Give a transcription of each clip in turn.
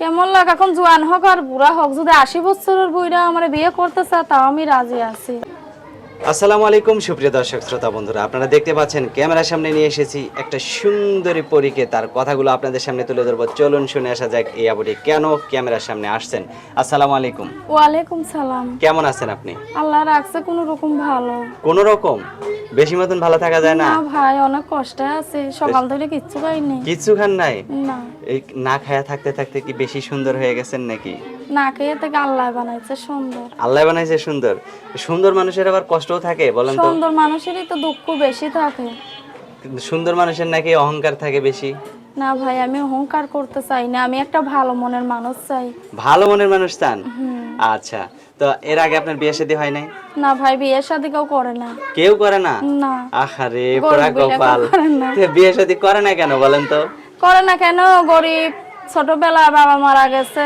কেমন লাগ? এখন জোয়ান হোক আর বুড়া হোক যদি আশি বছরের বুড়া আমার বিয়ে করতে চায় তাও আমি রাজি আছি। আসসালামু আলাইকুম সুপ্রিয় দর্শক শ্রোতা বন্ধুরা। আপনারা দেখতে পাচ্ছেন ক্যামেরার সামনে নিয়ে এসেছি একটা সুন্দরী পরীকে। তার কথাগুলো আপনাদের সামনে তুলে ধরবো। চলুন শুনে আসা যাক এই আবুটি কেন ক্যামেরার সামনে আসছেন। আসসালামু আলাইকুম। ওয়ালাইকুম সালাম। কেমন আছেন আপনি? আল্লাহ রাখছে কোনো রকম ভালো। কোন রকম? বেশি মতন ভালো থাকা যায় না? না ভাই অনেক কষ্টে আছে। সকাল থেকে কিচ্ছু পাইনি কিছু খান নাই? না। এই না খায়া থাকতে থাকতে কি বেশি সুন্দর হয়ে গেছেন নাকি? না খেয়ে থেকে আল্লাহ বানাইছে সুন্দর। আল্লাহ বানাইছে সুন্দর। সুন্দর মানুষের আবার কষ্টও থাকে বলেন তো। সুন্দর মানুষেরই তো দুঃখ বেশি থাকে। সুন্দর মানুষের নাকি অহংকার থাকে বেশি? না ভাই আমি অহংকার করতে চাই না। আমি একটা ভালো মনের মানুষ চাই। ভালো মনের মানুষ চান। আচ্ছা তো এর আগে আপনার বিয়ে শাদী হয় নাই? না ভাই বিয়ে সাথে কেউ করে না। কেউ করে না? না। আহারে পোড়া গোপাল। কপাল বিয়ে শাদী করে না কেন বলেন তো? করে না কেন? গরিব ছোটবেলায় বাবা মারা গেছে।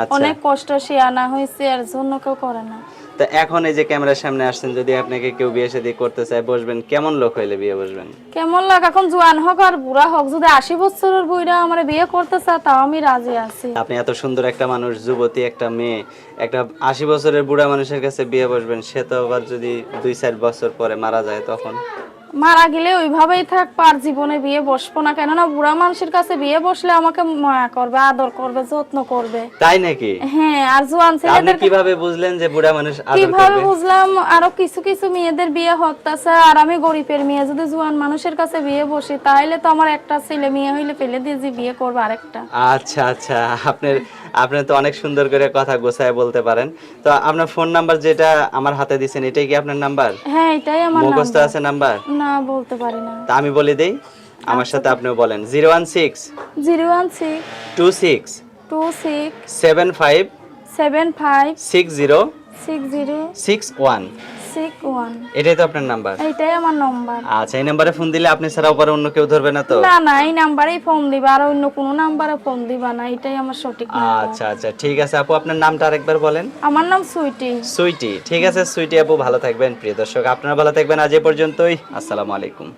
আচ্ছা। অনেক কষ্ট শিয়ানা হয়েছে এর জন্য কেউ করে না। তো এখন এই যে ক্যামেরার সামনে আসছেন যদি আপনাকে কেউ বিয়ে শাদী করতে চায় বসবেন কেমন লোক হইলে বিয়ে বসবেন? কেমন লাগ এখন জোয়ান হোক আর বুড়া হোক যদি আশি বছরের বুড়া আমার বিয়ে করতে চায় তাও আমি রাজি আছি। আপনি এত সুন্দর একটা মানুষ যুবতী একটা মেয়ে একটা আশি বছরের বুড়া মানুষের কাছে বিয়ে বসবেন সে তো আবার যদি দুই চার বছর পরে মারা যায় তখন? মারা গেলে ওইভাবেই থাকব আর জীবনে বিয়ে বসবো না। কেননা বুড়া মানুষের কাছে বিয়ে বসলে আমাকে মায়া করবে আদর করবে যত্ন করবে। তাই নাকি? হ্যাঁ আর জোয়ান ছেলেদের কীভাবে বুঝলেন যে বুড়া মানুষ আদর কীভাবে বুঝলাম আরও কিছু কিছু মেয়েদের বিয়ে হতাছে আর আমি গরিবের মেয়ে যদি জোয়ান মানুষের কাছে বিয়ে বসি তাহলে তো আমার একটা ছেলে মেয়ে হইলে ফেলে দিয়ে যে বিয়ে করব আরেকটা। আচ্ছা আচ্ছা আপনার আপনি তো অনেক সুন্দর করে কথা গোছায় বলতে পারেন। তো আপনার ফোন নাম্বার যেটা আমার হাতে দিছেন এটাই কি আপনার নাম্বার? হ্যাঁ এটাই আমার মুখস্থ। আছে নাম্বার? না বলতে পারি না। তা আমি বলে দেই আমার সাথে আপনিও বলেন। Zero one six zero one six two six two six seven five seven five six zero six zero six one. এটাই তো আপনার নাম্বার এটাই আমার নাম্বার আচ্ছা এই নাম্বারে ফোন দিলে আপনি ছাড়া পরে অন্য কেউ ধরবে না তো? না না এই নাম্বারেই ফোন দিবা আর অন্য কোনো নাম্বারে ফোন দিবা না এটাই আমার সঠিক নাম্বার আচ্ছা আচ্ছা ঠিক আছে আপু আপনার নামটা আরেকবার বলেন। আমার নাম সুইটি। সুইটি ঠিক আছে সুইটি আপু ভালো থাকবেন প্রিয় দর্শক আপনারা ভালো থাকবেন আজ এ পর্যন্তই আসসালামু আলাইকুম।